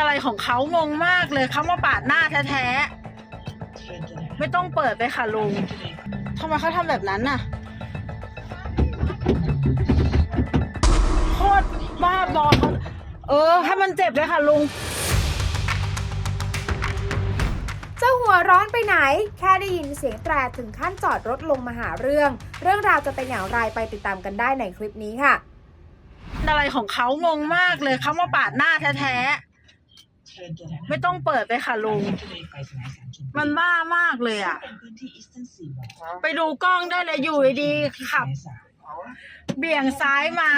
อะไรของเขางงมากเลยเขามาปาดหน้าแท้ๆ ไม่ต้องเปิดไปค่ะลุงทำไมเขาทำแบบนั้นน่ะ โคตรบ้าบอเขาเออ ให้มันเจ็บเลยค่ะลุงเจ้าหัวร้อนไปไหน แค่ได้ยินเสียงแตรถึงขั้นจอดรถลงมาหาเรื่อง เรื่องราวจะเป็นอย่างไรไปติดตามกันได้ในคลิปนี้ค่ะ อะไรของเขางงมากเลยเขามาปาดหน้าแท้ๆ ไม่ต้องเปิดไปค่ะลุงมันบ้ามากเลยอะไปดูกล้องได้เลยอยู่ดีๆขับเบี่ยงซ้ายมา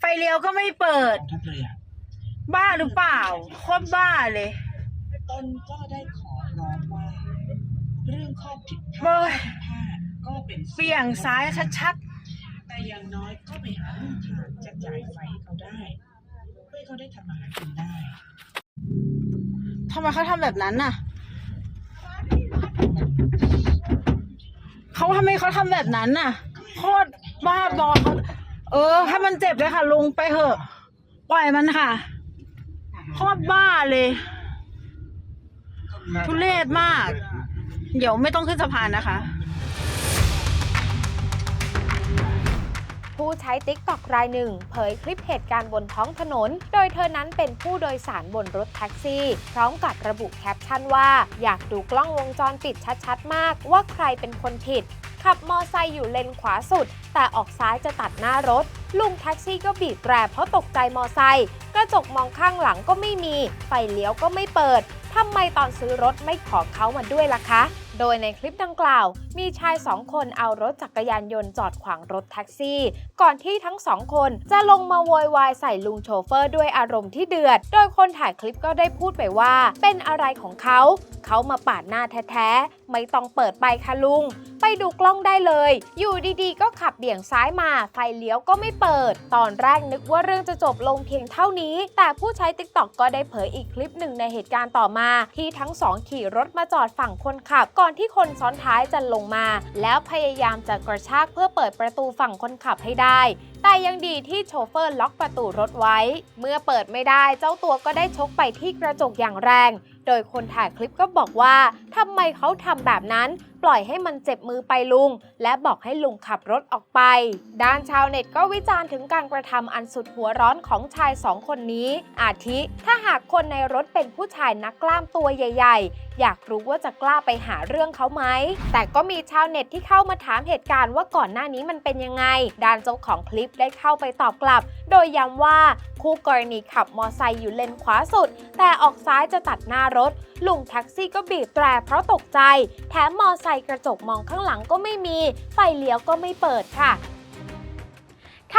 ไฟเลี้ยวก็ไม่เปิดบ้าหรือเปล่าโคตรบ้าเลย ตนก็ได้ขอร้องว่า เรื่องข้อผิดพโอ้ลาดยพลาดก็เป็นเบี่ยงซ้ายชัดแต่อย่างน้อยก็ไปหาลู่ทางจะจ่ายไฟให้เขาได้เพื่อให้เขาได้ทำมาหากินได้ๆ ทำไมเขาทำแบบนั้นน่ะเขาทำไมเขาทำแบบนั้นน่ะโคตรบ้าบอเขาเออ ให้มันเจ็บเลยค่ะ ลุงไปเถอะ ปล่อยมันค่ะโคตรบ้าเลย ทุเรศมาก เดี๋ยวไม่ต้องขึ้นสะพานนะคะ ผู้ใช้ TikTok รายหนึ่ง เผยคลิปเหตุการณ์บนท้องถนน โดยเธอนั้นเป็นผู้โดยสารบนรถแท็กซี่ พร้อมกับระบุแคปชั่นว่า อยากดูกล้องวงจรปิดชัดๆ มาก ว่าใครเป็นคนผิด ขับมอไซค์อยู่เลนขวาสุด แต่ออกซ้ายจะตัดหน้ารถ ลุงแท็กซี่ก็บีบแตรเพราะตกใจมอไซค์กระจกมองข้างหลังก็ไม่มี ไฟเลี้ยวก็ไม่เปิดทำไมตอนซื้อรถไม่ขอเขามาด้วยล่ะคะ โดยในคลิปดังกล่าว มีชายสองคนเอารถจักรยานยนต์จอดขวางรถแท็กซี่ ก่อนที่ทั้งสองคนจะลงมาโวยวายใส่ลุงโชเฟอร์ด้วยอารมณ์ที่เดือด โดยคนถ่ายคลิปก็ได้พูดไปว่า เป็นอะไรของเขา เขามาปาดหน้าแท้ๆ ไม่ต้องเปิดไปค่ะลุง ไปดูกล้องได้เลย อยู่ดีๆ ก็ขับเบี่ยงซ้ายมา ไฟเลี้ยวก็ไม่เปิด ตอนแรกนึกว่าเรื่องจะจบลงเพียงเท่านี้ แต่ผู้ใช้ TikTok ก็ได้เผยอีกคลิปหนึ่งในเหตุการณ์ต่อมา ที่ทั้งสองขี่รถมาจอดฝั่งคนขับ ก่อนที่คนซ้อนท้ายจะลงมา แล้วพยายามจะกระชากเพื่อเปิดประตูฝั่งคนขับให้ได้ แต่ยังดีที่โชเฟอร์ล็อกประตูรถไว้ เมื่อเปิดไม่ได้เจ้าตัวก็ได้ชกไปที่กระจกอย่างแรง โดยคนถ่ายคลิปก็บอกว่าทำไมเขาทำแบบนั้น ปล่อยให้มันเจ็บมือไปลุง และบอกให้ลุงขับรถออกไป ด้านชาวเน็ตก็วิจารณ์ถึงการกระทำอันสุดหัวร้อนของชายสองคนนี้ อาทิ ถ้าหากคนในรถเป็นผู้ชายนักกล้ามตัวใหญ่ ๆ อยากรู้ว่าจะกล้าไปหาเรื่องเขาไหม แต่ก็มีชาวเน็ตที่เข้ามาถามเหตุการณ์ว่าก่อนหน้านี้มันเป็นยังไง ดานเจ้าของคลิปได้เข้าไปตอบกลับ โดยย้ำว่าคู่กรณีขับมอไซค์อยู่เลนขวาสุด แต่ออกซ้ายจะตัดหน้ารถ ลุงแท็กซี่ก็บีบแตรเพราะตกใจ แถมมอไซค์กระจกมองข้างหลังก็ไม่มี ไฟเลี้ยวก็ไม่เปิดค่ะ